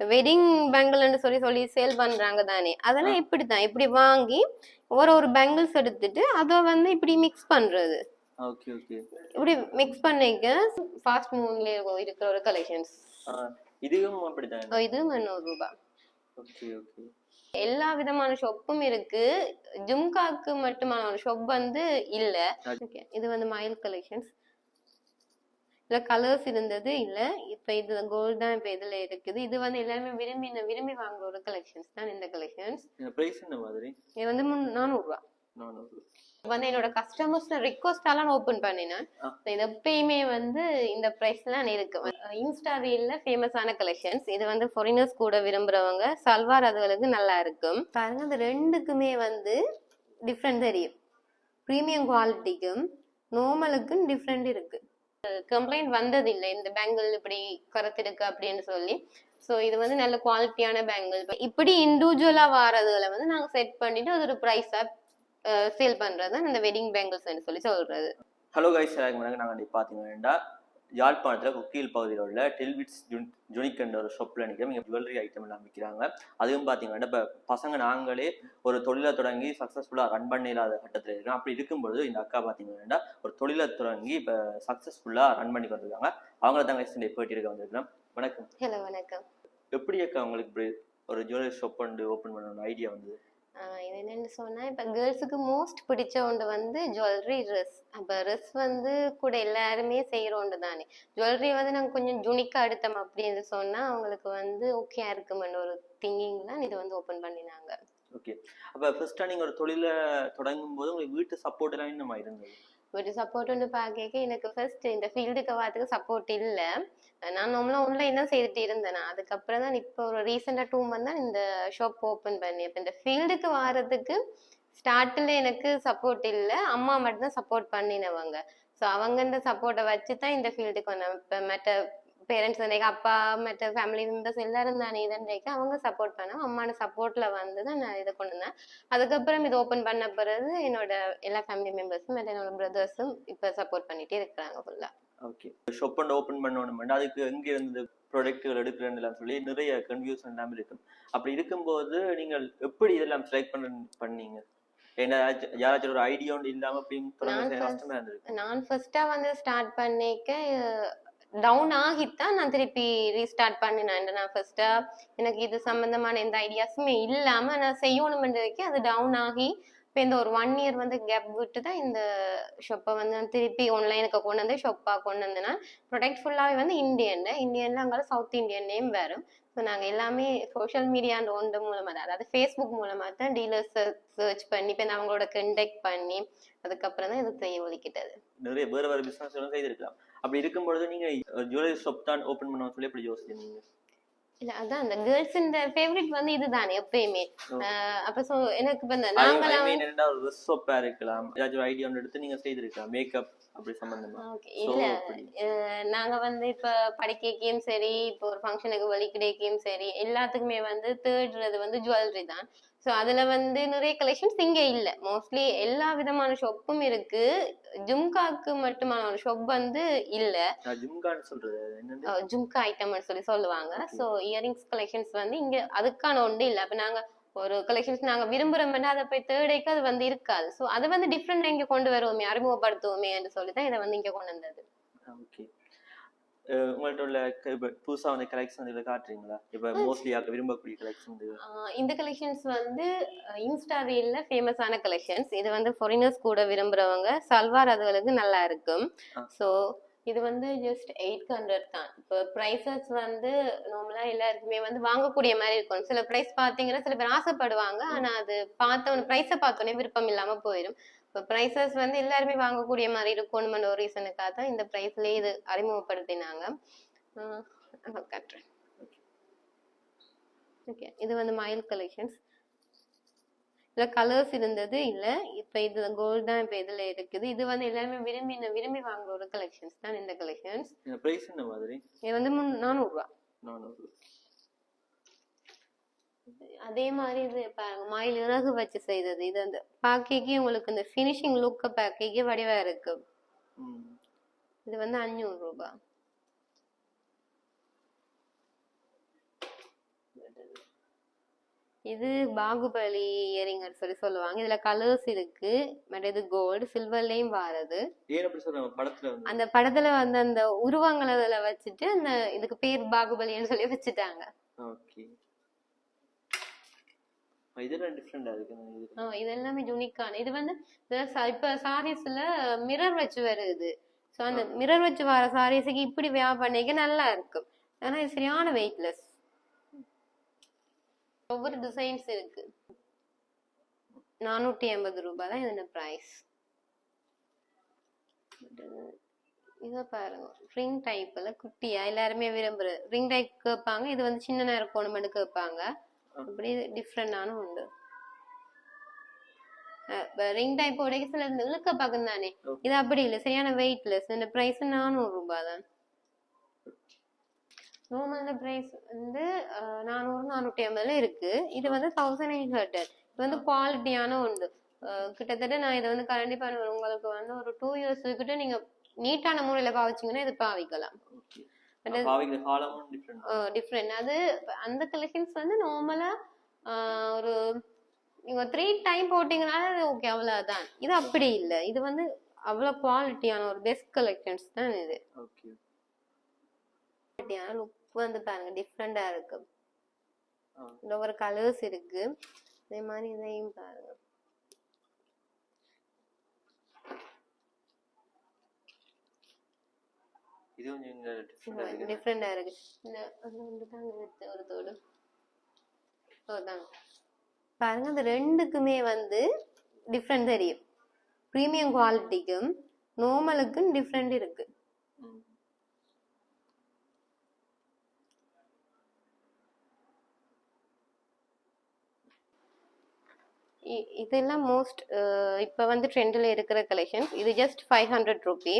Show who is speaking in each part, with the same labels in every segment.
Speaker 1: Wedding பேங்கிள்னு சொல்லி சொல்லி sale பண்றாங்க தானே. அதெல்லாம் இப்படித்தான். இப்படி வாங்கி ஒரு ஒரு பேங்கிள்ஸ் எடுத்துட்டு அதை வந்து இப்படி மிக்ஸ் பண்றது.
Speaker 2: Okay okay.
Speaker 1: இப்படி மிக்ஸ் பண்ணிக்க ஃபாஸ்ட் மூவ்ல இருக்கிற ஒரு கலெக்ஷன்ஸ்
Speaker 2: இதுவும் அப்படிதான்
Speaker 1: இது முந்நூறு ரூபாய்
Speaker 2: ஓகே ஓகே.
Speaker 1: எல்லா விதமான ஷாப்பும் இருக்கு. ஜும்காக்கு மட்டுமான ஒரு ஷாப் வந்து இல்ல. இது வந்து மயில் கலெக்ஷன்ஸ் இதுல கலர்ஸ் இருந்தது இல்ல. இப்ப இது கோல்ட் தான் இப்ப இதுல இருக்குது. இது வந்து எல்லாருமே விரும்பி விரும்பி வாங்குற ஒரு கலெக்ஷன்ஸ் தான் இந்த கலெக்ஷன்ஸ்
Speaker 2: பிரைஸ் என்ன மாதிரி?
Speaker 1: இது வந்து முன்- நானூறு. ரூபா
Speaker 2: நானூறு
Speaker 1: வந்து என்னோட கஸ்டமர்ஸ் ரிக்வஸ்டாலாம் ஓபன் பண்ணினேன். இது எப்பயுமே வந்து இந்த பிரைஸ்லாம் இருக்கு. இன்ஸ்டா ரீல்ல ஃபேமஸான கலெக்ஷன்ஸ் இது வந்து ஃபாரினர்ஸ் கூட விரும்புறவங்க சல்வார் அதுகளுக்கு நல்லா இருக்கும். பாருங்க இந்த ரெண்டுக்குமே வந்து டிஃப்ரெண்ட் தெரியும். ப்ரீமியம் குவாலிட்டிக்கும் நார்மலுக்கும் டிஃப்ரெண்ட் இருக்கு. கம்ப்ளைண்ட் வந்ததில்லை. இந்த பேங்கிள் இப்படி குறைத்திருக்கு அப்படின்னு சொல்லி. ஸோ இது வந்து நல்ல குவாலிட்டியான பேங்கிள் இப்படி இண்டிவிஜுவலா வாரதுகளை வந்து நாங்க செட் பண்ணிட்டு அது ஒரு ப்ரைஸாக சேல் பண்றது அந்த இந்த வெட்டிங் பேங்கிள்ஸ் சொல்லி சொல்றது.
Speaker 2: ஹலோ கைஸ் எல்லாருக்கும் நாங்கள் பார்த்தீங்கன்னா யாழ்ப்பாணத்தில் குக்கியில் பகுதியில் உள்ள டெல்விட்ஸ் ஜுன் ஜுனிக் என்ற ஒரு ஷாப்பில் நிற்கிறோம் இங்கே ஜுவல்லரி ஐட்டம் எல்லாம் விற்கிறாங்க அதுவும் பார்த்தீங்கன்னா இப்போ பசங்க நாங்களே ஒரு தொழிலை தொடங்கி சக்ஸஸ்ஃபுல்லாக ரன் பண்ண இல்லாத கட்டத்தில் இருக்கோம். அப்படி இருக்கும்பொழுது இந்த அக்கா பார்த்தீங்கன்னா ஒரு தொழிலை தொடங்கி இப்போ சக்ஸஸ்ஃபுல்லாக ரன் பண்ணி கொண்டிருக்காங்க. அவங்கள கைஸ் இந்த பேட்டி இருக்க வந்திருக்கிறோம். வணக்கம்.
Speaker 1: ஹலோ வணக்கம்.
Speaker 2: எப்படி அக்கா உங்களுக்கு இப்படி ஒரு ஜுவல்லரி ஷாப் வந்து ஓப்பன் பண்ணணும் ஐடியா வந்தது?
Speaker 1: இது என்னன்னு சொன்னா இப்ப கேர்ள்ஸுக்கு மோஸ்ட் பிடிச்ச ஒன்று வந்து ஜுவல்லரி ட்ரெஸ் அப்ப ட்ரெஸ் வந்து கூட எல்லாருமே செய்யற ஒன்று தானே. ஜுவல்லரி வந்து நாங்க கொஞ்சம் ஜுனிக்கா எடுத்தோம் அப்படின்னு சொன்னா அவங்களுக்கு வந்து ஓகே இருக்குமென்ற ஒரு திங்கிங் தான் இது வந்து ஓபன் பண்ணினாங்க.
Speaker 2: ஓகே அப்போ ஃபர்ஸ்ட்டாக நீங்கள் ஒரு தொழிலை தொடங்கும் போது உங்களுக்கு வீட்டு சப்போர்ட் எல்லாம் என்னமா இருந்தது?
Speaker 1: ஒரு சப்போர்ட் ஒன்று பார்க்க எனக்கு ஃபர்ஸ்ட் இந்த ஃபீல்டுக்கு வரதுக்கு சப்போர்ட் இல்லை. நான் நார்மலாக ஆன்லைன் தான் செய்துட்டு இருந்தேன் அதுக்கப்புறம் தான் இப்போ ஒரு ரீசெண்டாக டூ மந்த் தான் இந்த ஷாப் ஓப்பன் பண்ணி இப்போ இந்த ஃபீல்டுக்கு வர்றதுக்கு ஸ்டார்டில் எனக்கு சப்போர்ட் இல்லை அம்மா மட்டும்தான் சப்போர்ட் பண்ணினவங்க. ஸோ அவங்க இந்த சப்போர்ட்டை வச்சு தான் இந்த ஃபீல்டுக்கு வந்தேன். இப்போ மற்ற பேரண்ட்ஸ் வந்து அப்பா மற்ற ஃபேமிலி மெம்பர்ஸ் எல்லாரும் தானே இதன்றைக்கு அவங்க சப்போர்ட் பண்ணாங்க அம்மான சப்போர்ட்டில் வந்து தான் நான் இதை கொண்டு வந்தேன். அதுக்கப்புறம் இது ஓப்பன் பண்ண பிறகு என்னோட எல்லா ஃபேமிலி மெம்பர்ஸும் மற்ற என்னோட பிரதர்ஸும் இப்போ சப்போர்ட் பண்ணிகிட்டே இருக்கிறாங்க ஃபுல்லாக
Speaker 2: ஓகே ஷாப் அண்ட் ஓப்பன் பண்ணணும் அதுக்கு எங்க இருந்து ப்ராடக்ட்டுகள் எடுக்கிறேன்னு சொல்லி நிறைய கன்ஃபியூஷன் எல்லாம் இருக்கும். அப்படி இருக்கும்போது நீங்கள் எப்படி இதெல்லாம் செலக்ட் பண்ண பண்ணீங்க? ஏன்னா யாராச்சும் ஒரு ஐடியா ஒன்று இல்லாம அப்படி தொடங்க
Speaker 1: நான்
Speaker 2: செய்ய
Speaker 1: first-
Speaker 2: கஷ்டமா இருந்திருக்கு.
Speaker 1: நான் ஃபர்ஸ்டா வந்து ஸ்டார்ட் பண்ணிக்க டவுன் ஆகித்தான் நான் திருப்பி ரீஸ்டார்ட் பண்ணினேன். நான் ஃபர்ஸ்டா எனக்கு இது சம்பந்தமான எந்த ஐடியாஸுமே இல்லாம நான் செய்யணும்ன்றதுக்கு அது டவுன் ஆகி இப்போ இந்த ஒரு ஒன் இயர் வந்து கேப் விட்டு தான் இந்த ஷொப்பை வந்து நான் திருப்பி ஆன்லைனுக்கு கொண்டு வந்து ஷொப்பாக கொண்டு வந்தேன்னா ப்ரொடக்ட் ஃபுல்லாகவே வந்து இந்தியன் இந்தியன்ல அங்கே சவுத் இந்தியன் நேம் வரும் ஸோ நாங்கள் எல்லாமே சோஷியல் மீடியா அந்த ஒன்று மூலமாக தான் அதாவது ஃபேஸ்புக் மூலமாக தான் டீலர்ஸை சர்ச் பண்ணி இப்போ நான் அவங்களோட கண்டெக்ட் பண்ணி அதுக்கப்புறம் தான் இது செய்ய ஒதுக்கிட்டது.
Speaker 2: நிறைய வேறு வேறு பிஸ்னஸ் செய்திருக்கலாம். அப்படி இருக்கும்பொழுது நீங்க ஜுவல்லரி ஷாப் தான் ஓப்பன் பண்ணுவோம் சொல்லி எப்படி யோசிச்சிருந்தீங்க
Speaker 1: இல்ல அதான் அந்த கேர்ள்ஸ் இந்த ஃபேவரட் வந்து இதுதானே எப்பயுமே. அப்ப சோ எனக்கு இப்ப இந்த
Speaker 2: mean, என்னடா ஒரு ஷாப்பா இருக்கலாம். ஏதாச்சும் ஐடியா ஒன்று எடுத்து நீங்க செய்திருக்கலாம். மேக்கப் அப்படி சம்பந்தமா.
Speaker 1: இல்ல நாங்க வந்து இப்ப படிக்கையும் சரி இப்போ ஒரு ஃபங்க்ஷனுக்கு வலிக்கிடைக்கும் சரி எல்லாத்துக்குமே வந்து தேடுறது வந்து ஜுவல்லரி தான். ஸோ அதுல வந்து நிறைய கலெக்ஷன்ஸ் இங்க இல்ல. மோஸ்ட்லி எல்லா விதமான ஷாப்பும் இருக்கு. ஜும்காக்கு மட்டுமான ஒரு ஷாப் வந்து இல்ல. ஜும்கா ஐட்டம்னு சொல்லி சொல்லுவாங்க. ஸோ இயரிங்ஸ் கலெக்ஷன்ஸ் வந்து இங்க அதுக்கான ஒன்று இல்லை. அப்ப நாங்க ஒரு கலெக்ஷன்ஸ் நாங்க விரும்புறோம்னா அதை போய் தேடைக்கு அது வந்து இருக்காது. ஸோ அதை வந்து டிஃப்ரெண்ட் இங்க கொண்டு வருவோமே அறிமுகப்படுத்துவோமே சொல்லி தான் இதை வந்து இங்க கொண்டு வந்தது.
Speaker 2: ஓகே உங்கள்ட்ட உள்ள இப்ப புதுசா வந்து கலெக்ஷன் இதுல காட்டுறீங்களா? இப்ப மோஸ்ட்லி விரும்பக்கூடிய கலெக்ஷன்
Speaker 1: இந்த கலெக்ஷன்ஸ் வந்து இன்ஸ்டா ரீல்ல ஃபேமஸான கலெக்ஷன்ஸ் இது வந்து ஃபாரினர்ஸ் கூட விரும்புறவங்க சல்வார் அதுகளுக்கு நல்லா இருக்கும். ஸோ இது வந்து ஜஸ்ட் எயிட் ஹண்ட்ரட் தான். இப்போ ப்ரைஸஸ் வந்து நார்மலா எல்லாருக்குமே வந்து வாங்கக்கூடிய மாதிரி இருக்கும். சில ப்ரைஸ் பார்த்தீங்கன்னா சில பேர் ஆசைப்படுவாங்க. ஆனா அது பார்த்தவன ப்ரைஸை பார்த்தோன்னே விருப்பம் இல்லாம போயிடும் இப்போ ப்ரைஸஸ் வந்து எல்லாருமே வாங்கக்கூடிய மாதிரி இருக்கணும்னு ஒரு ரீசனுக்காக தான் இந்த ப்ரைஸ்லேயே இது அறிமுகப்படுத்தினாங்க. காட்டுறேன். ஓகே இது வந்து மயில் கலெக்ஷன்ஸ் இதுல கலர்ஸ் இருந்தது இல்ல இப்ப இது கோல்ட் தான் இப்ப இதுல இருக்குது. இது வந்து எல்லாருமே விரும்பி விரும்பி வாங்குற ஒரு கலெக்ஷன்ஸ் தான் இந்த கலெக்ஷன்ஸ்
Speaker 2: பிரைஸ் என்ன மாதிரி?
Speaker 1: இது வந்து முன் நானூறு ரூபா.
Speaker 2: நானூறு
Speaker 1: அதே மாதிரி இது பாருங்க மயில் இறகு வச்சு செய்தது. இது அந்த பாக்கிக்கு உங்களுக்கு இந்த ஃபினிஷிங் லுக்க பாக்கிக்கு வடிவா இருக்கு. இது வந்து அஞ்சூறு ரூபாய் இது பாகுபலி இயரிங்கன்னு சொல்லி சொல்லுவாங்க. இதுல கலர்ஸ் இருக்கு. பட் இது கோல்டு சில்வர்லயும் வாரது. அந்த படத்துல வந்து. அந்த உருவங்களை வச்சுட்டு அந்த இதுக்கு பேர் பாகுபலின்னு சொல்லி வச்சுட்டாங்க.
Speaker 2: ஓகே. இதெல்லாம் டிஃப்ரெண்டா இருக்கு. இது
Speaker 1: எல்லாமே யூனிக்கான இது வந்து இப்ப சாரீஸ்ல மிரர் வச்சு வருது. ஸோ அந்த மிரர் வச்சு வர சாரீஸுக்கு இப்படி வியா பண்ணிக்க நல்லா இருக்கும். ஆனா இது சரியான வெயிட்லெஸ் ஒவ்வொரு டிசைன்ஸ் இருக்கு. நானூற்றி எண்பது ரூபாய் தான் இதோட ப்ரைஸ் இதை பாருங்க. ரிங் டைப்ல குட்டியா எல்லாருமே விரும்புற ரிங் டைப் கேட்பாங்க இது வந்து சின்ன நேரம் போன கேட்பாங்க அப்படி டிஃப்ரெண்டான உண்டு. ரிங் டைப் உடைய சில இந்த இழுக்க பக்கம் தானே. இது அப்படி இல்லை சரியான வெயிட்லெஸ் இந்த பிரைஸ் நானூறு ரூபாய் தான். நார்மல் பிரைஸ் வந்து நானூறு நானூற்றி ஐம்பதுல இருக்கு. இது வந்து தௌசண்ட் எயிட் ஹண்ட்ரட் இது வந்து குவாலிட்டியான உண்டு. கிட்டத்தட்ட நான் இதை வந்து கண்டிப்பா உங்களுக்கு வந்து ஒரு டூ இயர்ஸ் கிட்ட நீங்க நீட்டான முறையில பாவிச்சீங்கன்னா இது பாவிக்கலாம்.
Speaker 2: டிஃப்ரெண்ட்
Speaker 1: அது அந்த கலெக்ஷன்ஸ் வந்து நார்மலா ஒரு நீங்க த்ரீ டைம் போட்டீங்கனால ஓகே அவ்வளவுதான். இது அப்படி இல்லை. இது வந்து அவ்வளவு குவாலிட்டியான ஒரு பெஸ்ட் கலெக்ஷன்ஸ் தான் இது.
Speaker 2: ஓகே
Speaker 1: குவாலிட்டியான லுக் வந்து பாருங்க டிஃப்ரெண்டா இருக்கு. ஒரு கலர்ஸ் இருக்கு. அதே மாதிரி இதையும் பாருங்க.
Speaker 2: இது கொஞ்சம் இங்க டிஃப்ரெண்டா இருக்கு
Speaker 1: இந்த அது வந்து தாங்க இருக்கு ஒரு தோடு. அதாங்க பாருங்க அந்த ரெண்டுக்குமே வந்து டிஃப்ரெண்ட் தெரியும். ப்ரீமியம் குவாலிட்டிக்கும் நார்மலுக்கும் டிஃப்ரெண்ட் இருக்கு. இதெல்லாம் மோஸ்ட் இப்போ வந்து ட்ரெண்டில் இருக்கிற கலெக்ஷன்ஸ் இது ஜஸ்ட் ஃபைவ் ஹண்ட்ரட் ருபி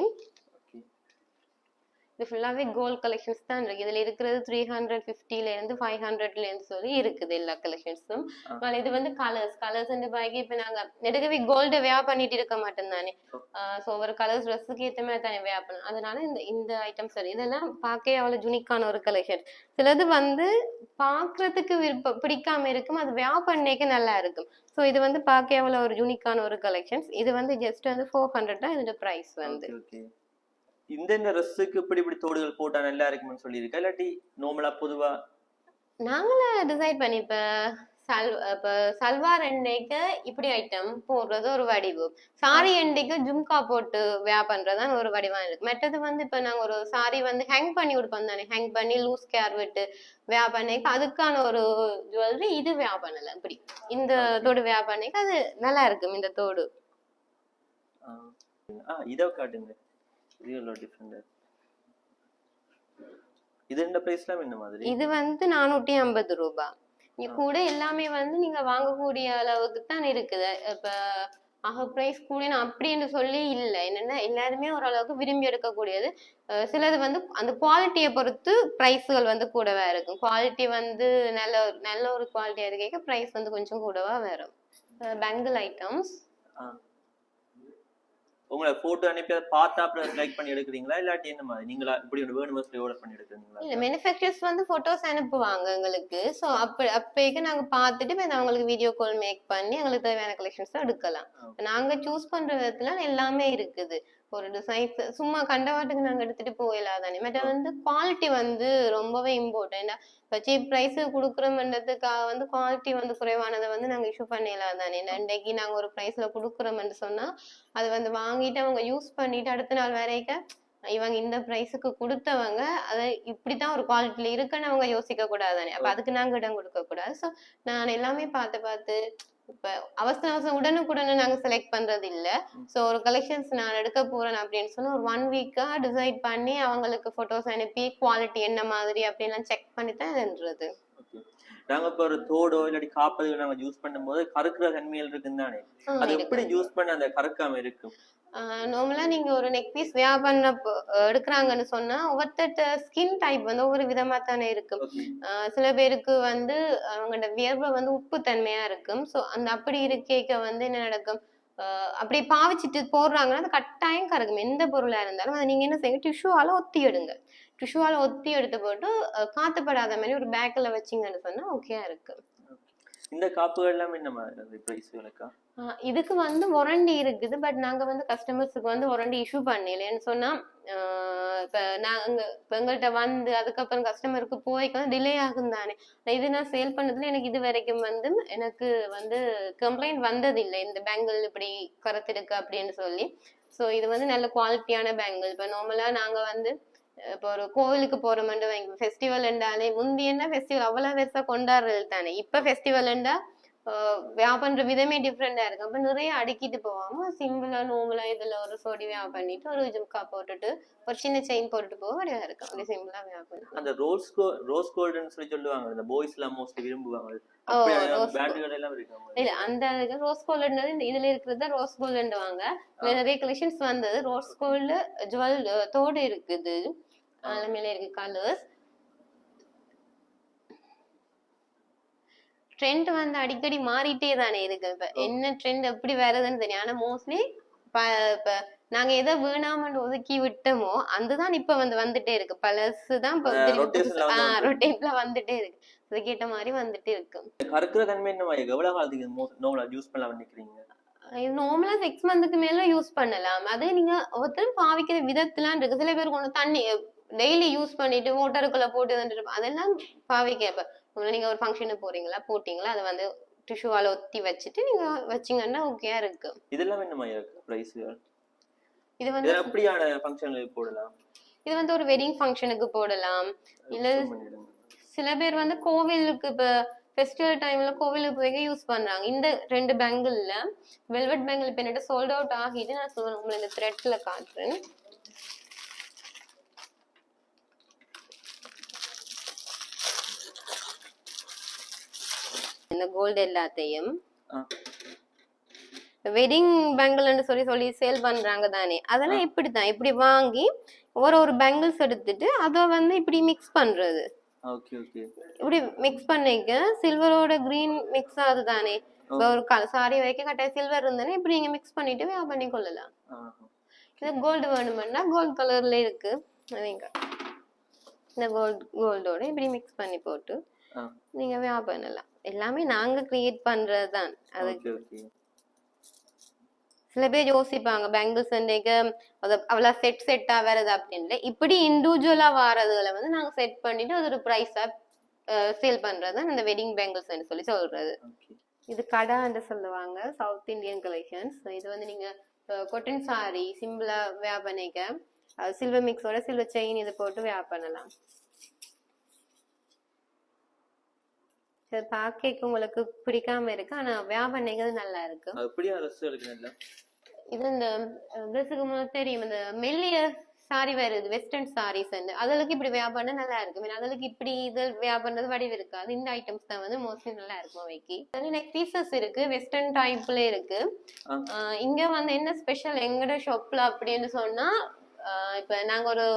Speaker 1: இது ஃபுல்லாகவே கோல்ட் கலெக்ஷன்ஸ் தான் இருக்கு. இதில் இருக்கிறது த்ரீ ஹண்ட்ரட் ஃபிஃப்டிலேருந்து ஃபைவ் ஹண்ட்ரட்லேருந்து சொல்லி இருக்குது எல்லா கலெக்ஷன்ஸும்
Speaker 2: ஆ.
Speaker 1: இது வந்து கலர்ஸ் கலர்ஸ் வந்து பாக்கி இப்போ நாங்கள் நெடுக்கவே கோல்டு வேர் பண்ணிட்டு இருக்க மாட்டோம் தானே. ஸோ ஒவ்வொரு கலர்ஸ் ட்ரெஸ்ஸுக்கு ஏற்ற மாதிரி தானே வேர் பண்ணணும். அதனால இந்த இந்த ஐட்டம் சரி இதெல்லாம் பார்க்கவே அவ்வளோ யூனிக்கான ஒரு கலெக்ஷன் சிலது வந்து பார்க்கறதுக்கு விருப்ப பிடிக்காம இருக்கும். அது வேர் பண்ணிக்க நல்லா இருக்கும். ஸோ இது வந்து பார்க்க அவ்வளோ ஒரு யூனிக்கான ஒரு கலெக்ஷன்ஸ் இது வந்து ஜஸ்ட் வந்து ஃபோர் ஹண்ட்ரட் தான் இதோட ப்ரைஸ் வந்து.
Speaker 2: ஓகே இந்த இந்த ட்ரெஸ்ஸுக்கு இப்படி இப்படி தோடுகள் போட்டா நல்லா இருக்கும்னு சொல்லியிருக்கா? இல்லாட்டி நார்மலா பொதுவா?
Speaker 1: நாங்களே டிசைட் பண்ணி இப்ப சல் இப்ப சல்வார் எண்டைக்கு இப்படி ஐட்டம் போடுறது ஒரு வடிவு. சாரி எண்டைக்கு ஜும்கா போட்டு வேர் பண்றதுதான் ஒரு வடிவம் இருக்கு. மற்றது வந்து இப்ப நாங்க ஒரு சாரி வந்து ஹேங் பண்ணி கொடுப்போம் தானே. ஹேங் பண்ணி லூஸ் கேர் விட்டு வேர் பண்ணிக்க அதுக்கான ஒரு ஜுவல்லரி இது வேர் பண்ணல. இப்படி இந்த தோடு வேர் பண்ணிக்க அது நல்லா இருக்கும் இந்த தோடு.
Speaker 2: இதை காட்டுங்க. எவ்வளோ டிஃப்ரெண்ட் இது என்ன பிரைஸ்லாம் என்ன மாதிரி?
Speaker 1: இது வந்து நானூற்றி ஐம்பது ரூபாய் கூட எல்லாமே வந்து நீங்க வாங்கக்கூடிய அளவுக்கு தான் இருக்குது. இப்ப ஆக பிரைஸ் கூட அப்படின்னு சொல்லி இல்லை. என்னன்னா எல்லாருமே ஓரளவுக்கு விரும்பி எடுக்கக்கூடியது. சிலது வந்து அந்த குவாலிட்டியை பொறுத்து ப்ரைஸுகள் வந்து கூடவா இருக்கும். குவாலிட்டி வந்து நல்ல நல்ல ஒரு குவாலிட்டியாக இருக்க ப்ரைஸ் வந்து கொஞ்சம் கூடவா வரும். பெங்கிள் ஐட்டம்ஸ்.
Speaker 2: உங்களை போட்டோ அனுப்பி பார்த்தா அப்புறம் செலக்ட் பண்ணி எடுக்கிறீங்களா? இல்லாட்டி என்ன மாதிரி? நீங்களா இப்படி ஒரு வேணும் சொல்லி ஆர்டர் பண்ணி எடுக்கிறீங்களா?
Speaker 1: இல்ல மேனுஃபேக்சர்ஸ் வந்து போட்டோஸ் அனுப்புவாங்க எங்களுக்கு. ஸோ அப்ப அப்போக்கு நாங்க பார்த்துட்டு இப்ப அவங்களுக்கு வீடியோ கால் மேக் பண்ணி எங்களுக்கு தேவையான கலெக்ஷன்ஸ் எடுக்கலாம்.
Speaker 2: Okay.
Speaker 1: நாங்க சூஸ் பண்ற விதத்துல எல்லாமே இருக்குது. ஒரு டிசைன்ஸ் சும்மா கண்டவாட்டுக்கு நாங்க எடுத்துட்டு போயிடலாம் தானே பட் வந்து குவாலிட்டி வந்து ரொம்பவே இம்பார்ட்டன்ட் இப்போ சீப் ப்ரைஸ் கொடுக்குறோம்ன்றதுக்காக வந்து குவாலிட்டி வந்து குறைவானதை வந்து நாங்க இஷ்யூ பண்ணிடலாம் தானே இன்றைக்கு நாங்க ஒரு ப்ரைஸ்ல கொடுக்குறோம்னு சொன்னா அது வந்து வாங்கிட்டு அவங்க யூஸ் பண்ணிட்டு அடுத்த நாள் வரைக்கும் இவங்க இந்த ப்ரைஸுக்கு கொடுத்தவங்க அதை இப்படித்தான் ஒரு குவாலிட்டியில இருக்குன்னு அவங்க யோசிக்க கூடாதானே அப்ப அதுக்கு நாங்க இடம் கொடுக்க கூடாது ஸோ நான் எல்லாமே பார்த்து பார்த்து இப்ப அவசர அவசரம் உடனுக்குடனே நாங்க செலக்ட் பண்றது இல்ல. ஸோ ஒரு கலெக்ஷன்ஸ் நான் எடுக்க போறேன் அப்படின்னு சொன்னா ஒரு ஒன் வீக்கா டிசைட் பண்ணி அவங்களுக்கு போட்டோஸ் அனுப்பி குவாலிட்டி என்ன மாதிரி அப்படின்லாம் செக் பண்ணி தான்
Speaker 2: Okay. நாங்க இப்ப ஒரு தோடோ இல்லாட்டி காப்பதுகள் நாங்க யூஸ் பண்ணும்போது கருக்குற தன்மைகள் இருக்குன்னு தானே? அது. எப்படி யூஸ் பண்ண அந்த கறக்காம இருக்கும்
Speaker 1: நார்மலா நீங்க ஒரு நெக் பீஸ் வியா பண்ண போ- எடுக்கிறாங்கன்னு சொன்னா ஒவ்வொருத்தட்ட ஸ்கின் டைப் வந்து ஒவ்வொரு விதமா தானே இருக்கும். சில பேருக்கு வந்து அவங்களோட வியர்வை வந்து உப்பு தன்மையா இருக்கும். ஸோ அந்த அப்படி இருக்கேக்க வந்து என்ன நடக்கும்? அப்படி பாவிச்சிட்டு போடுறாங்கன்னா அது கட்டாயம் கறக்கும். எந்த பொருளா இருந்தாலும் அதை நீங்க என்ன செய்யுங்க? டிஷ்யூவால ஒத்தி எடுங்க. டிஷ்யூவால் ஒத்தி எடுத்து போட்டு காத்துப்படாத மாதிரி ஒரு பேக்கில் வச்சிங்கன்னு சொன்னா ஓகேயா இருக்கு
Speaker 2: இந்த காப்புகள் எல்லாம் என்ன மாதிரி? பிரைஸ்
Speaker 1: இதுக்கு வந்து ஒரண்டி இருக்குது பட் நாங்கள் வந்து கஸ்டமர்ஸுக்கு வந்து ஒரண்டி இஷ்யூ பண்ணலன்னு சொன்னால் இப்போ நாங்கள் இப்போ எங்கள்கிட்ட வந்து அதுக்கப்புறம் கஸ்டமருக்கு போய்க்கு வந்து டிலே ஆகும் தானே. நான் இது நான் சேல் பண்ணதில் எனக்கு இது வரைக்கும் வந்து எனக்கு வந்து கம்ப்ளைண்ட் வந்ததில்லை. இந்த பேங்கிள் இப்படி கருத்திருக்கு அப்படின்னு சொல்லி. ஸோ இது வந்து நல்ல குவாலிட்டியான பேங்கிள் இப்போ நார்மலாக நாங்கள் வந்து இப்போ ஒரு கோவிலுக்கு போற மாதிரி வாங்கி ஃபெஸ்டிவல் என்றாலே முந்தி என்ன ஃபெஸ்டிவல் அவ்வளோ பெருசாக கொண்டாடுறது தானே. இப்போ ஃபெஸ்டிவல் என்றால் வியாபாரம் பண்ற விதமே டிஃப்ரெண்டா இருக்கு. அப்ப நிறைய அடுக்கிட்டு போவாம சிம்பிளா நோம்பலா இதுல ஒரு சோடி வியாபாரம் பண்ணிட்டு ஒரு ஜும்கா போட்டுட்டு ஒரு சின்ன செயின் போட்டுட்டு போக வரையா இருக்கும் அப்படி சிம்பிளா வியாபாரம்
Speaker 2: அந்த ரோஸ் ரோஸ் கோல்டுன்னு சொல்லி சொல்லுவாங்க இந்த பாய்ஸ் எல்லாம் மோஸ்ட்லி விரும்புவாங்க
Speaker 1: இல்ல அந்த ரோஸ் இந்த இதுல இருக்கிறது ரோஸ் வாங்க நிறைய கலெக்ஷன்ஸ் வந்தது. ரோஸ் கோல்டு ஜுவல் தோடு இருக்குது. மேல இருக்கு கலர்ஸ் ட்ரெண்ட் வந்து அடிக்கடி மாறிட்டே தானே இருக்கு. இப்ப என்ன ட்ரெண்ட் எப்படி வருதுன்னு தெரியும். ஆனா மோஸ்ட்லி இப்ப நாங்க எதை வேணாமன்னு ஒதுக்கி விட்டோமோ அதுதான் இப்ப வந்து வந்துட்டே இருக்கு. பழசு தான் இப்ப ரொட்டேட்ல வந்துட்டே இருக்கு. அதுக்கேற்ற மாதிரி வந்துட்டு இருக்கு.
Speaker 2: கருக்கிற தன்மை என்ன எவ்வளவு காலத்துக்கு யூஸ் பண்ணலாம் நினைக்கிறீங்க?
Speaker 1: இது நார்மலா சிக்ஸ் மந்த்துக்கு மேல யூஸ் பண்ணலாம். அது நீங்க ஒருத்தரும் பாவிக்கிற விதத்துலாம் இருக்கு. சில பேர் கொண்டு தண்ணி டெய்லி யூஸ் பண்ணிட்டு மோட்டருக்குள்ள போட்டு. அதெல்லாம் பாவிக்க இப்ப உங்களை நீங்க ஒரு ஃபங்க்ஷனுக்கு போறீங்களா போட்டீங்களா அதை வந்து டிஷ்யூவால ஒத்தி வச்சுட்டு நீங்க வச்சீங்கன்னா ஓகேயா இருக்கு.
Speaker 2: இதெல்லாம் என்ன மாதிரி இருக்கு பிரைஸ்
Speaker 1: இது வந்து
Speaker 2: இதெல்லாம் எப்படியான ஃபங்க்ஷன்ல போடலாம்.
Speaker 1: இது வந்து ஒரு வெட்டிங் ஃபங்க்ஷனுக்கு போடலாம். இல்ல. சில பேர் வந்து கோவிலுக்கு இப்ப ஃபெஸ்டிவல் டைம்ல கோவிலுக்கு போய் யூஸ் பண்றாங்க. இந்த ரெண்டு பேங்கிள்ல வெல்வெட் பேங்கிள் இப்ப என்னட்ட சோல்ட் அவுட் ஆகிட்டு நான் சொல்லுவேன் உங்களை இந்த த்ரெட்ல காட்டுறேன். இந்த கோல்டு எல்லாத்தையும். வெட்டிங் பேங்கிள்னு சொல்லி சொல்லி சேல் பண்றாங்க தானே? அதெல்லாம் இப்படித்தான். இப்படி வாங்கி ஒரு ஒரு பேங்கிள்ஸ் எடுத்துட்டு அதை வந்து இப்படி மிக்ஸ் பண்றது. இப்படி மிக்ஸ் பண்ணிக்க சில்வரோட கிரீன் மிக்ஸ் ஆகுது தானே? ஒரு சாரி வரைக்கும் கட்டாய சில்வர் இருந்தானே இப்படி நீங்க மிக்ஸ் பண்ணிட்டு வியாபாரம் பண்ணி கொள்ளலாம். இது கோல்டு வேணுமென்னா கோல்டு கலர்ல இருக்கு. இந்த கோல்டு கோல்டோட இப்படி மிக்ஸ் பண்ணி போட்டு நீங்க வியாபாரம் பண்ணலாம். எல்லாமே நாங்க கிரியேட் பண்றது தான் அது சில பேர் யோசிப்பாங்க பேங்கிள்ஸ் அன்றைக்கு அது அவ்வளோ செட் செட்டா வருது அப்படின்ட்டு இப்படி இண்டிவிஜுவலா வாரதுகளை வந்து நாங்க செட் பண்ணிட்டு அது ஒரு ப்ரைஸா சேல் பண்றது தான் இந்த வெட்டிங் பேங்கிள்ஸ் சொல்லி சொல்றது. இது கடான்னு சொல்லுவாங்க சவுத் இந்தியன் கலெக்ஷன்ஸ் இது வந்து நீங்க கொட்டன் சாரி சிம்பிளா வேர் பண்ணிக்க சில்வர் மிக்ஸோட சில்வர் செயின் இது போட்டு வேர் பண்ணலாம். இது பார்க்க உங்களுக்கு பிடிக்காம இருக்கு ஆனா பண்ணிக்கிறது நல்லா இருக்கு.
Speaker 2: அது எப்படியா ட்ரெஸ் எடுக்கணும்
Speaker 1: இது இந்த ட்ரெஸ்ஸுக்கு முதல்ல தெரியும் இந்த மெல்லிய சாரி வருது வெஸ்டர்ன் சாரீஸ் அதற்கு இப்படி வியாபாரம் நல்லா இருக்கும் அதற்கு இப்படி இது வியாபாரம் வடிவு இருக்காது. இந்த ஐட்டம்ஸ் தான் வந்து மோஸ்ட்லி நல்லா இருக்கும் அவைக்கு. நெக் பீசஸ் இருக்கு வெஸ்டர்ன் டைப்ல இருக்கு. இங்க வந்து என்ன ஸ்பெஷல் எங்கட ஷாப்ல அப்படின்னு சொன்னா இப்ப நாங்க ஒரு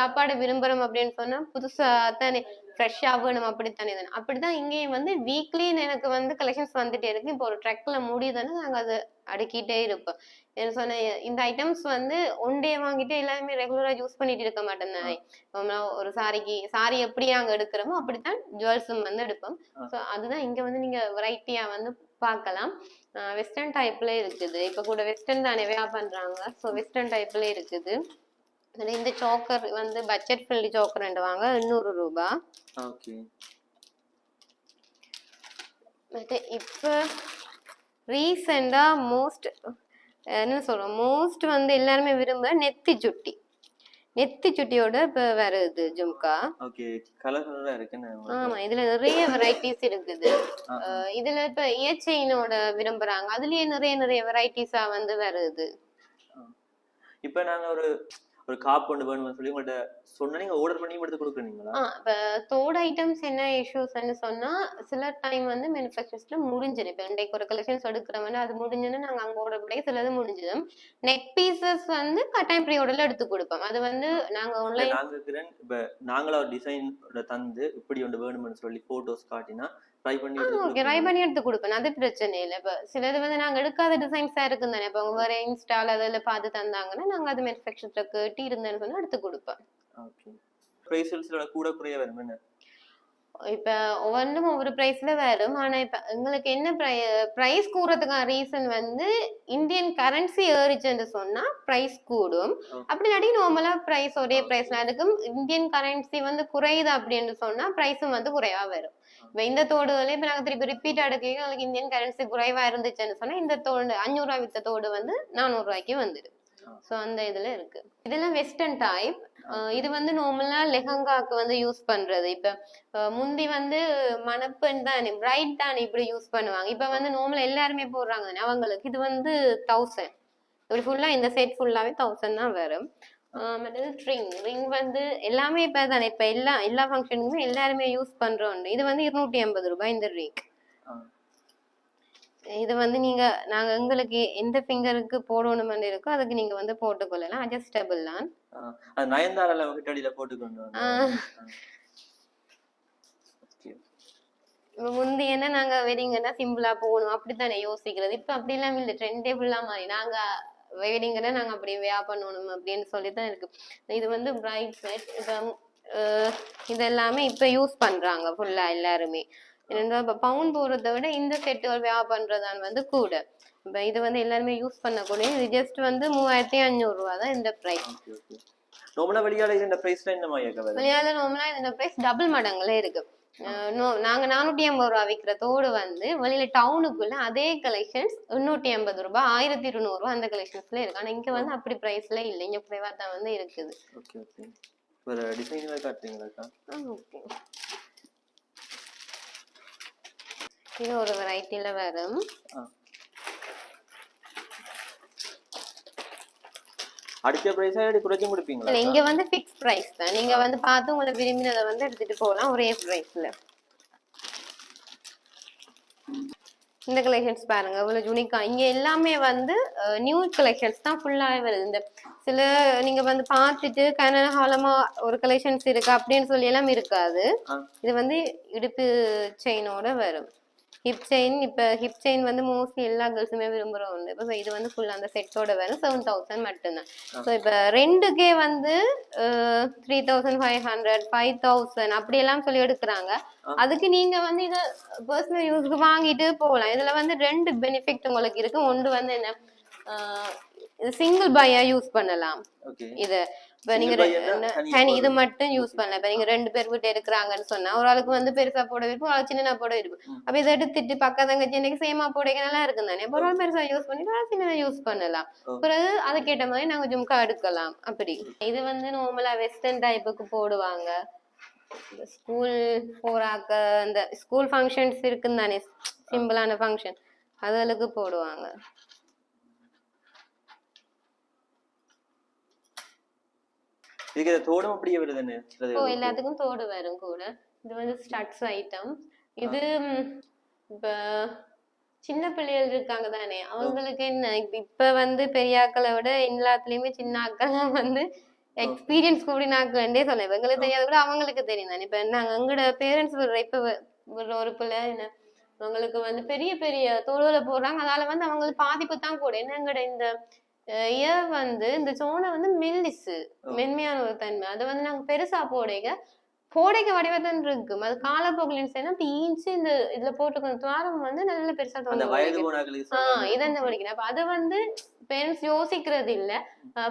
Speaker 1: சாப்பாடு விரும்புறோம் அப்படின்னு சொன்னா புதுசா தானே ஃப்ரெஷ்ஷா வேணும் அப்படித்தானே தானே. அப்படிதான் இங்கேயும் வந்து வீக்லி எனக்கு வந்து கலெக்ஷன்ஸ் வந்துட்டே இருக்கு. இப்போ ஒரு ட்ரக்ல முடியுதுன்னு நாங்க அதை அடுக்கிட்டே இருப்போம். என்ன சொன்ன இந்த ஐட்டம்ஸ் வந்து ஒன் டே வாங்கிட்டு எல்லாருமே ரெகுலரா யூஸ் பண்ணிட்டு இருக்க மாட்டேன் தானே. ஒரு சாரிக்கு சாரி எப்படி நாங்க எடுக்கிறோமோ அப்படித்தான் ஜுவல்ஸும் வந்து எடுப்போம். ஸோ அதுதான் இங்க வந்து நீங்க வெரைட்டியா வந்து பார்க்கலாம். வெஸ்டர்ன் டைப்ல இருக்குது. இப்ப கூட வெஸ்டர்ன் தானே வேர் பண்றாங்க. ஸோ வெஸ்டர்ன் டைப்ல இருக்குது. இந்த சோக்கர் வந்து பட்ஜெட் ஃப்ரெண்ட்லி சோக்கர் ரெண்டு வாங்க எண்ணூறு ரூபாய்
Speaker 2: ஓகே.
Speaker 1: மற்ற இப்போ ரீசெண்டாக மோஸ்ட் என்ன சொல்றோம் மோஸ்ட் வந்து எல்லாருமே விரும்ப நெத்தி சுட்டி. நெத்தி சுட்டியோட இப்போ வருது ஜும்கா.
Speaker 2: ஓகே கலர் கலரா இருக்குன்னு
Speaker 1: ஆமா இதுல நிறைய வெரைட்டிஸ் இருக்குது. இதுல இப்ப இயர் செயினோட விரும்புறாங்க. அதுலயே நிறைய நிறைய வெரைட்டிஸா வந்து வருது
Speaker 2: இப்ப நாங்க ஒரு ஒரு காப் ஒன்று வேணும்னு சொல்லி உங்கள்ட்ட சொன்னா நீங்க ஆர்டர் பண்ணி எடுத்து கொடுக்குறீங்களா?
Speaker 1: இப்ப தோடு ஐட்டம்ஸ் என்ன இஷ்யூஸ்ன்னு சொன்னா சில டைம் வந்து மேனுஃபேக்சர்ஸ்ல முடிஞ்சிடும் இப்ப இன்றைக்கு ஒரு கலெக்ஷன்ஸ் எடுக்கிறோம்னா அது முடிஞ்சுன்னு நாங்க அங்க ஆர்டர் பண்ணி சிலது முடிஞ்சிடும் நெக் பீசஸ் வந்து கட்டாயம் ப்ரீ ஆர்டர்ல எடுத்து கொடுப்போம். அது வந்து நாங்க
Speaker 2: இல்ல,
Speaker 1: ஆன்லைன்
Speaker 2: நாங்க இருக்கிறேன் இப்ப நாங்களா ஒரு டிசைன் தந்து இப்படி ஒன்று வேணும்னு சொல்லி போட்டோஸ் காட்டினா ட்ரை பண்ணி எடுத்து
Speaker 1: ஓகே ட்ரை? பண்ணி எடுத்து கொடுப்பேன் அது பிரச்சனை இல்லை. இப்போ சிலது வந்து நாங்க எடுக்காத டிசைன்ஸா இருக்கும் தானே இப்போ வேற இன்ஸ்டால அதில் பார்த்து தந்தாங்கன்னா நாங்க அது மேனுஃபேக்சர்ல கேட்டு இருந்தேன்னு சொன்னா எடுத்து கொடுப்பேன்
Speaker 2: ஓகே பிரைஸ்ல கூட குறைய வரும் என்ன?
Speaker 1: இப்ப ஒவ்வொன்றும் ஒவ்வொரு பிரைஸ்ல வரும். ஆனா இப்ப எங்களுக்கு என்ன பிரைஸ் கூடுறதுக்கான ரீசன் வந்து இந்தியன் கரன்சி ஏறிச்சுன்னு சொன்னா பிரைஸ் கூடும். அப்படி இல்லாட்டி நார்மலா பிரைஸ் ஒரே பிரைஸ்ல இருக்கும் இந்தியன் கரன்சி வந்து குறையுது அப்படின்னு சொன்னா பிரைஸும் வந்து குறைவா வரும். இப்ப இந்த தோடுகளே இப்ப நாங்க திருப்பி ரிப்பீட் எடுக்க எங்களுக்கு இந்தியன் கரன்சி குறைவா இருந்துச்சுன்னு சொன்னா இந்த தோடு அஞ்சூறு ரூபாய் வித்த தோடு வந்து நானூறு ரூபாய்க்கு வந்துடும். சோ அந்த இதுல இருக்கு. இதெல்லாம் வெஸ்டர்ன் டைப் இது வந்து நார்மலா லெஹங்காக்கு வந்து யூஸ் பண்றது. இப்ப முந்தி வந்து மணப்பெண் தானே பிரைட் தானே இப்படி யூஸ் பண்ணுவாங்க. இப்ப வந்து நார்மலா எல்லாருமே போடுறாங்க அவங்களுக்கு. இது வந்து தௌசண்ட் இப்படி ஃபுல்லா இந்த செட் ஃபுல்லாவே தௌசண்ட் தான் வரும். ரிங் ரிங் வந்து எல்லாமே இப்ப தானே இப்ப எல்லா எல்லா ஃபங்க்ஷனுக்குமே எல்லாருமே யூஸ் பண்றோம் இது வந்து இருநூற்றி ஐம்பது ரூபாய் இந்த ரிங். இது வந்து நீங்க நாங்க எங்களுக்கு எந்த ஃபிங்கருக்கு போடணும்னு இருக்கோ அதுக்கு நீங்க வந்து போட்டுக்கொள்ளலாம். அட்ஜஸ்டபிள் தான்.
Speaker 2: அது நயன்தாரால கிட்டடியில.
Speaker 1: இப்ப முந்தி என்ன நாங்க வெட்டிங்கன்னா சிம்பிளா போகணும். அப்படித்தானே யோசிக்கிறது. இப்ப அப்படி எல்லாம் இல்ல ட்ரெண்டே ஃபுல்லா மாறி. நாங்க வெட்டிங்கன்னா நாங்க அப்படி வியா பண்ணணும் அப்படின்னு சொல்லி தான் இருக்கு. இது வந்து பிரைட் செட் இப்ப இது எல்லாமே இப்ப யூஸ் பண்றாங்க ஃபுல்லா எல்லாருமே. என்னன்னா இப்ப பவுன் போடுறத விட இந்த செட்டுகள் வியா பண்றதான் வந்து கூட. இப்ப இது வந்து எல்லாருமே யூஸ் பண்ணக்கூடிய இது ஜஸ்ட் வந்து மூவாயிரத்தி அஞ்சூறு ரூபா தான் இந்த பிரைஸ்.
Speaker 2: நார்மலா வெளியால இந்த பிரைஸ்ல என்ன மாதிரி வருது
Speaker 1: வெளியால நார்மலா இந்த பிரைஸ் டபுள் மடங்குல இருக்கு. அஹ் நோ- நாங்க நானூத்தி ஐம்பது ரூபா விற்கிற தோடு வந்து வெளியில டவுனுக்குள்ள அதே கலெக்ஷன்ஸ் எண்ணூத்தி ஐம்பது ரூபாய் ஆயிரத்தி இருநூறு ரூபாய் அந்த கலெக்ஷன்ஸ்ல இருக்கு. ஆனா இங்க வந்து அப்படி பிரைஸ்ல இல்ல. இங்க குறைவா தான் வந்து இருக்குது.
Speaker 2: ஒரு டிசைன் காட்டுறீங்களாக்கா
Speaker 1: ஓகே. இது ஒரு வெரைட்டில வரும்.
Speaker 2: அடிச்ச பிரைஸா இல்லாட்டி குறைச்சும் கொடுப்பீங்களா
Speaker 1: இங்க வந்து ஃபிக்ஸ் பிரைஸ் தான். நீங்க வந்து பார்த்து உங்களுக்கு விரும்பினதை வந்து எடுத்துட்டு போகலாம் ஒரே பிரைஸ்ல இந்த கலெக்ஷன்ஸ் பாருங்க இவ்வளவு யூனிக்கா இங்க எல்லாமே வந்து நியூ கலெக்ஷன்ஸ் தான் ஃபுல்லாவே வருது. இந்த சில நீங்க வந்து பார்த்துட்டு கன காலமா ஒரு கலெக்ஷன்ஸ் இருக்கு அப்படின்னு சொல்லி எல்லாம் இருக்காது. இது வந்து இடுப்பு செயினோட வரும். ஹிப் செயின் இப்ப ஹிப் செயின் வந்து மோஸ்ட்லி எல்லா கேர்ள்ஸுமே விரும்புறோம் உண்டு இப்போ இது வந்து ஃபுல் அந்த செட்டோட வரும் செவன் தௌசண்ட் மட்டும்தான். ஸோ இப்போ ரெண்டுக்கே வந்து three thousand five hundred five thousand அப்படியெல்லாம் சொல்லி எடுக்கிறாங்க. அதுக்கு நீங்க வந்து இதை பர்சனல் யூஸ்க்கு வாங்கிட்டு போகலாம். இதுல வந்து ரெண்டு பெனிஃபிட் உங்களுக்கு இருக்கு. ஒன்று வந்து என்ன? இது சிங்கிள் பையா யூஸ் பண்ணலாம். இது. இப்ப நீங்க இது. மட்டும் யூஸ் பண்ணலாம் இப்ப நீங்க ரெண்டு பேர் வீட்டு எடுக்கிறாங்கன்னு சொன்னா ஒரு ஆளுக்கு வந்து பெருசா போட விருப்பம் ஒரு சின்னதா போட விருப்பம்.
Speaker 2: ம்.
Speaker 1: அப்ப இதை எடுத்துட்டு பக்கத்தங்கச்சி எனக்கு சேமா போடைக்க நல்லா இருக்கும் தானே ஒரு ஆள் பெருசா யூஸ் பண்ணிட்டு ஒரு ஆள் சின்னதா யூஸ் பண்ணலாம். பிறகு அதுக்கேற்ற மாதிரி நாங்க ஜும்கா எடுக்கலாம். அப்படி. இது வந்து நார்மலா வெஸ்டர்ன் டைப்புக்கு போடுவாங்க. ஸ்கூல் போறாக்க அந்த ஸ்கூல் ஃபங்க்ஷன்ஸ் இருக்குன்னு தானே சிம்பிளான ஃபங்க்ஷன் அதுகளுக்கு போடுவாங்க.
Speaker 2: இதுக்கு தோடும் அப்படியே வருதுன்னு
Speaker 1: ஓ எல்லாத்துக்கும் தோடு வரும் கூட. இது வந்து ஸ்டட்ஸ் ஐட்டம். இது இப்ப சின்ன பிள்ளைகள் இருக்காங்க தானே? அவங்களுக்கு என்ன? இப்ப வந்து பெரியாக்களை விட எல்லாத்துலயுமே சின்ன ஆக்கள் வந்து எக்ஸ்பீரியன்ஸ் கூடினாக்கண்டே சொல்ல எங்களுக்கு தெரியாத கூட அவங்களுக்கு தெரியும் தானே? இப்ப நாங்க எங்களோட பேரண்ட்ஸ் விடுற இப்ப விடுற ஒரு பிள்ளை என்ன அவங்களுக்கு வந்து பெரிய பெரிய தோடுகளை போடுறாங்க. அதால வந்து அவங்களுக்கு பாதிப்பு தான் கூட. என்னங்கட இந்த இயர் வந்து இந்த சோனை வந்து மெல்லிசு. மென்மையான ஒரு தன்மை. அதை வந்து நாங்க பெருசா போடைக்க போடைக்க வடிவத்தான் இருக்கும் அது காலப்போக்கில் செய்யணும் ஈஞ்சி இந்த இதுல போட்டுக்கணும். துவாரம் வந்து நல்ல பெருசா தோணும் ஆஹ். இதான் வலிக்கிறேன் அப்ப அதை வந்து பேரண்ட்ஸ் யோசிக்கிறது இல்ல.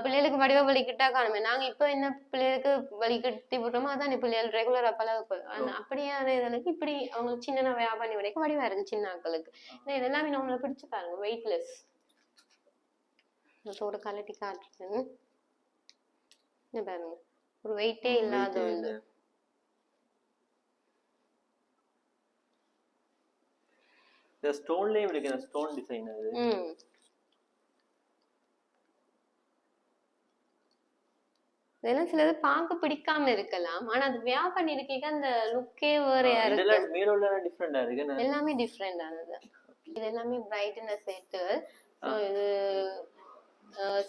Speaker 1: பிள்ளைகளுக்கு வடிவ வலிக்கிட்டா காணுமே. நாங்க இப்ப என்ன பிள்ளைகளுக்கு வலிக்கட்டி விட்டோமோ அதான் பிள்ளைகள் ரெகுலரா பழக அப்படியான இதற்கு இப்படி அவங்களுக்கு சின்ன வியாபாரி வரைக்கும் வடிவா இருக்கு சின்ன ஆட்களுக்கு. ஏன்னா இது எல்லாமே நம்மள பிடிச்சு பாருங்க. வெயிட்லெஸ் ஒரு கலட்டி காட்டுறேன் பாருங்க. ஒரு வெயிட்டே இல்லாத ஒன்று.
Speaker 2: இந்த ஸ்டோன்லயும் இருக்கு இந்த ஸ்டோன் டிசைன் அது
Speaker 1: இதெல்லாம் சிலது பார்க்க பிடிக்காம இருக்கலாம். ஆனா அது வியா பண்ணிருக்கீங்க அந்த லுக்கே வேறையா இருக்கு.
Speaker 2: இதெல்லாம் உள்ள டிஃப்ரெண்டா இருக்கு?
Speaker 1: எல்லாமே டிஃப்ரெண்ட் ஆனது. இது எல்லாமே பிரைட்னஸ் செட்டு இது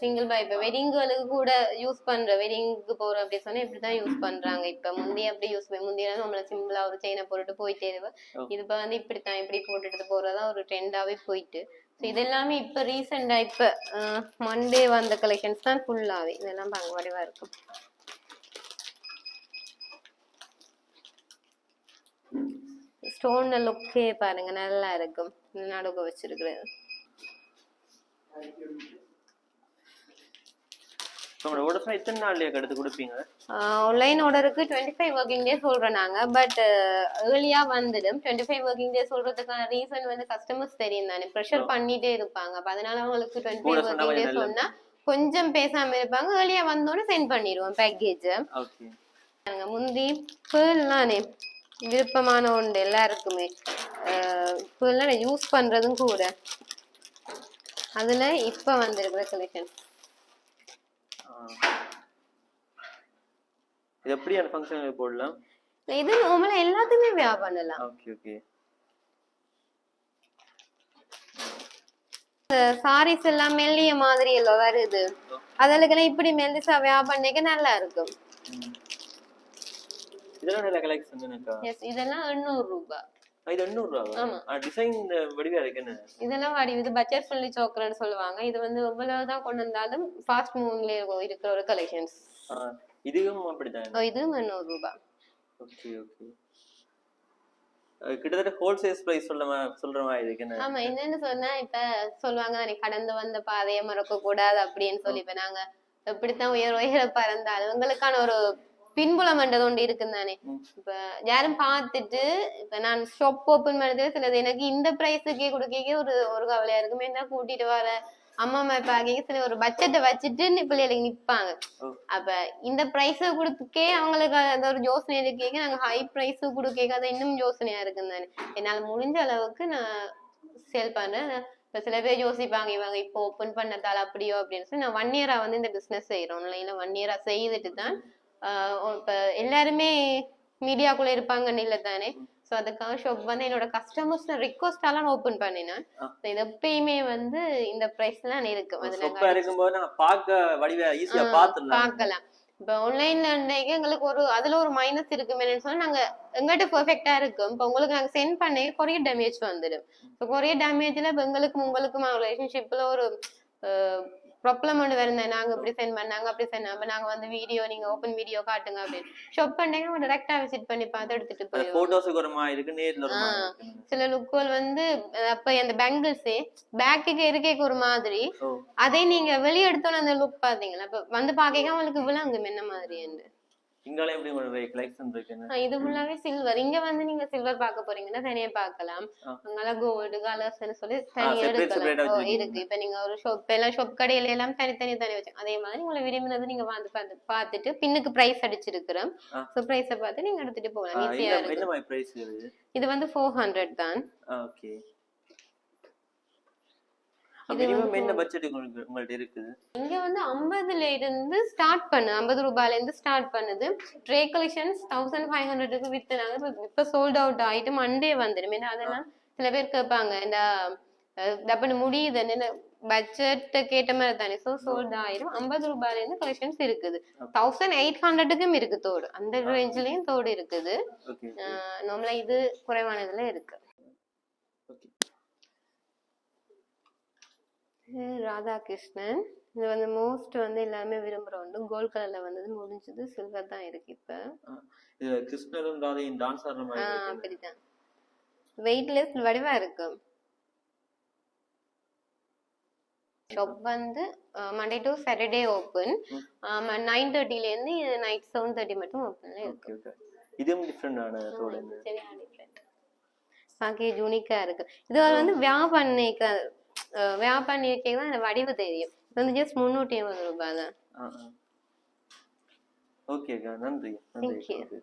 Speaker 1: சிங்கிள் பாய் இப்போ வெட்டிங்களுக்கு கூட யூஸ் பண்ற வெட்டிங்க்கு போற அப்படி சொன்னா இப்படிதான் யூஸ் பண்றாங்க. இப்ப முந்தைய அப்படி யூஸ் பண்ணி முந்தைய நம்மள சிம்பிளா ஒரு செயினை போட்டுட்டு போயிட்டே
Speaker 2: இருப்பேன்
Speaker 1: இது வந்து இப்படித்தான் இப்படி போட்டுட்டு போறதா ஒரு ட்ரெண்டாவே போயிட்டு. ஸோ இதெல்லாமே இப்போ ரீசெண்டாக இப்போ மண்டே வந்த கலெக்ஷன்ஸ் தான் ஃபுல்லாகவே இதெல்லாம் பங்கு பங்குவடைவாக இருக்கும். ஸ்டோன் லுக்கே பாருங்க நல்லா இருக்கும். இந்த நடுக்க வச்சிருக்கிறது.
Speaker 2: உங்களோட ஓடர்ஸ்லாம் எத்தனை நாள்லயே எடுத்து கொடுப்பீங்க?
Speaker 1: ஆன்லைன் ஆர்டருக்கு டுவெண்ட்டி ஃபைவ் ஒர்க்கிங் டே சொல்றோம் நாங்க. பட் ஏர்லியா வந்துடும் டுவெண்ட்டி ஃபைவ் ஒர்க்கிங் டே சொல்றதுக்கான ரீசன் வந்து கஸ்டமர்ஸ் தெரியும் தானே. ப்ரெஷர் பண்ணிட்டே இருப்பாங்க. அப்ப அதனால அவங்களுக்கு டுவெண்ட்டி ஃபைவ்
Speaker 2: சொன்னா
Speaker 1: ஒர்க்கிங் டே
Speaker 2: கொஞ்சம்
Speaker 1: பேசாம இருப்பாங்க. ஏர்லியா வந்தோடனே சென்ட் பண்ணிடுவோம் பேக்கேஜ் முந்தி பேர்லானே விருப்பமான உண்டு எல்லாருக்குமே. பேர்லாம் யூஸ் பண்றதும் கூட. அதுல இப்ப வந்திருக்கிற கலெக்ஷன்
Speaker 2: இது எப்படி அந்த ஃபங்க்ஷனுக்கு போடலாம்?
Speaker 1: இது நார்மலா எல்லாத்துக்குமே வியா பண்ணலாம்.
Speaker 2: ஓகே ஓகே
Speaker 1: சாரீஸ் எல்லாம் மெல்லிய மாதிரி எல்லாம் வருது. அதெல்லாம் இப்படி மெல்லிசா வியா பண்ணிக்க நல்லா இருக்கும்.
Speaker 2: இதெல்லாம் நல்ல கலெக்ஷன்
Speaker 1: இதெல்லாம் எண்ணூறு ரூபாய்.
Speaker 2: இது எண்ணூறு ரூபா டிசைன் வடிவா இருக்கு என்ன?
Speaker 1: இதெல்லாம் வாடி இது பட்ஜெட் ஃப்ரெண்ட்லி சோக்கர்னு சொல்லுவாங்க. இது வந்து எவ்வளவுதான் கொண்டு வந்தாலும் ஃபாஸ்ட் மூவிங்ல இருக்கிற ஒரு கலெக்ஷன்ஸ்
Speaker 2: இதுவும் அப்படிதான்
Speaker 1: இதுவும் எண்ணூறு ரூபாய்
Speaker 2: ஓகே. ஓகே கிட்டத்தட்ட ஹோல்சேல் பிரைஸ் சொல்ற மா- சொல்ற மாதிரி இருக்கு
Speaker 1: ஆமா என்னன்னு சொன்னா இப்ப சொல்லுவாங்க தானே கடந்து வந்த பாதையை மறக்க கூடாது அப்படின்னு சொல்லி. இப்ப நாங்க எப்படித்தான் உயர் உயர பறந்தாலும் உங்களுக்கான ஒரு பின்புலம் என்றது ஒன்று இருக்குன்னு தானே. இப்ப யாரும் பார்த்துட்டு இப்ப நான் ஷாப் ஓபன் பண்ணது சிலது எனக்கு இந்த பிரைஸுக்கே கொடுக்க ஒரு ஒரு கவலையா இருக்குமே. என்ன கூட்டிட்டு வர? அம்மா அம்மா இப்ப சில ஒரு பட்ஜெட்டை வச்சுட்டு பிள்ளைகளுக்கு நிப்பாங்க. அப்ப இந்த பிரைஸ் கொடுத்துக்கே அவங்களுக்கு அந்த ஒரு யோசனை இருக்கீங்க நாங்க ஹை பிரைஸ் கொடுக்க அது இன்னும் யோசனையா இருக்குன்னு தானே என்னால முடிஞ்ச அளவுக்கு நான் சேல் பண்றேன் இப்ப சில பேர் யோசிப்பாங்க இவங்க இப்போ ஓபன் பண்ணதால அப்படியோ அப்படின்னு சொல்லி நான் ஒன் இயரா வந்து இந்த பிசினஸ் செய்யறோம் ஆன்லைன்ல ஒன் இயரா செய்துட்டு தான் இப்ப எல்லாருமே மீடியாக்குள்ள இருப்பாங்கன்னு இல்ல தானே? சோ அதுக்காக ஷாப் வந்து என்னோட கஸ்டமர்ஸ் ரிக்வஸ்டால நான் ஓபன் பண்ணினேன் இது எப்பயுமே வந்து இந்த பிரைஸ்ல இருக்கும் அது நாங்க
Speaker 2: சொப்பா இருக்கும்போது நாங்க பார்க்க வடிவ ஈஸியா
Speaker 1: ஆ,
Speaker 2: பாத்துடலாம்
Speaker 1: பார்க்கலாம். இப்ப ஆன்லைன்ல இன்னைக்கு எங்களுக்கு ஒரு அதுல ஒரு மைனஸ் இருக்குமே சொன்னா நாங்க எங்கிட்ட பெர்ஃபெக்ட்டா இருக்கும். இப்ப உங்களுக்கு நாங்க சென்ட் பண்ணி கொரியர் டேமேஜ் வந்துடும். இப்போ கொரியர் டேமேஜ்ல இப்ப எங்களுக்கும் உங்களுக்கும் ரிலேஷன்ஷிப்ல ஒரு ப்ராப்ளம் ஒன்று வருந்தேன் நாங்க இப்படி சென்ட் பண்ணாங்க அப்படி சென்ட் அப்ப நாங்க வந்து வீடியோ நீங்க ஓப்பன் வீடியோ காட்டுங்க அப்படின்னு. ஷாப் பண்ணீங்க அவங்க டேரக்டா விசிட் பண்ணி பார்த்து எடுத்துட்டு
Speaker 2: அந்த
Speaker 1: போயிடுவோம்.
Speaker 2: போட்டோஸுக்கு ஒரு மாதிரி இருக்கு நேர்ல
Speaker 1: சில லுக்குகள் வந்து அப்ப அந்த பேங்கிள்ஸே பேக்குக்கு இருக்கேக்கு ஒரு மாதிரி. அதே நீங்க வெளியே எடுத்தோன்னு அந்த லுக் பாத்தீங்களா இப்ப வந்து பாக்க அவங்களுக்கு விளங்கும் என்ன மாதிரி
Speaker 2: இங்காலே எப்படி ஒரு கலெக்ஷன் இருக்கு
Speaker 1: இது ஃபுல்லாவே சில்வர் இங்க வந்து நீங்க சில்வர் பார்க்க போறீங்கன்னா தனியா பார்க்கலாம். அங்கெல்லாம் கோல்டு கலர்ஸ்னு சொல்லி தனியா எடுக்கலாம். இருக்கு. இப்ப நீங்க ஒரு ஷாப் எல்லாம் ஷாப் கடையில எல்லாம் தனித்தனி தனி வச்சு அதே மாதிரி உங்களை விரும்பினது நீங்க வந்து பார்த்து பார்த்துட்டு பின்னுக்கு பிரைஸ் அடிச்சிருக்கிறோம். ஸோ பிரைஸை பார்த்து நீங்க எடுத்துட்டு போகலாம். ஈஸியா இருக்கு
Speaker 2: இது?
Speaker 1: வந்து ஃபோர் ஹண்ட்ரட் தான்.
Speaker 2: ஓகே மினிமம் என்ன பட்ஜெட் உங்களுக்கு உங்கள்ட்ட இருக்குது
Speaker 1: இங்க வந்து ஐம்பதுல இருந்து ஸ்டார்ட் பண்ணு. ஐம்பது ரூபாயில இருந்து ஸ்டார்ட் பண்ணுது. ட்ரே கலெக்ஷன்ஸ் தௌசண்ட் ஃபைவ் ஹண்ட்ரடுக்கு வித்துனாங்க இப்ப- சோல்ட் அவுட் ஆயிட்டு மண்டே வந்துடும் ஏன்னா அதெல்லாம் சில பேர் கேட்பாங்க இந்த டப்புனு முடியுது. என்ன பட்ஜெட் கேட்ட மாதிரி தானே. ஸோ சோல்ட் ஆயிரும். ஐம்பது ரூபாயில இருந்து கலெக்ஷன்ஸ் இருக்குது. தௌசண்ட் எயிட் ஹண்ட்ரடுக்கும் இருக்கு தோடு. அந்த ரேஞ்சிலயும் தோடு இருக்குது. நார்மலா இது குறைவானதுல இருக்கு
Speaker 2: ஓகே
Speaker 1: இது ராதாகிருஷ்ணன். இது வந்து மோஸ்ட் வந்து எல்லாருமே விரும்புற ஒன்று கோல்ட் கலர்ல வந்தது முடிஞ்சது. சில்வர் தான் இருக்கு இப்ப.
Speaker 2: கிருஷ்ணரும் ராதையும் டான்ஸ் ஆடுற மாதிரி இருக்கு.
Speaker 1: அப்படிதான். வெயிட்லெஸ் வடிவா இருக்கும் ஷாப் வந்து Monday to Saturday open nine தேர்ட்டில இருந்து நைட் செவன் தேர்ட்டி மட்டும் ஓப்பன்ல இருக்கு.
Speaker 2: இதுவும் டிஃப்ரெண்டான
Speaker 1: சரியா different. பாக்கே யூனிக்கா இருக்கு. இது வந்து வியா பண்ணிக்க வியா பண்ணிருக்கே தான் இந்த வடிவு தெரியும். இது வந்து ஜஸ்ட் முந்நூற்றி ஐம்பது ரூபாய் தான்.
Speaker 2: ஓகே அக்கா நன்றி. நன்றி.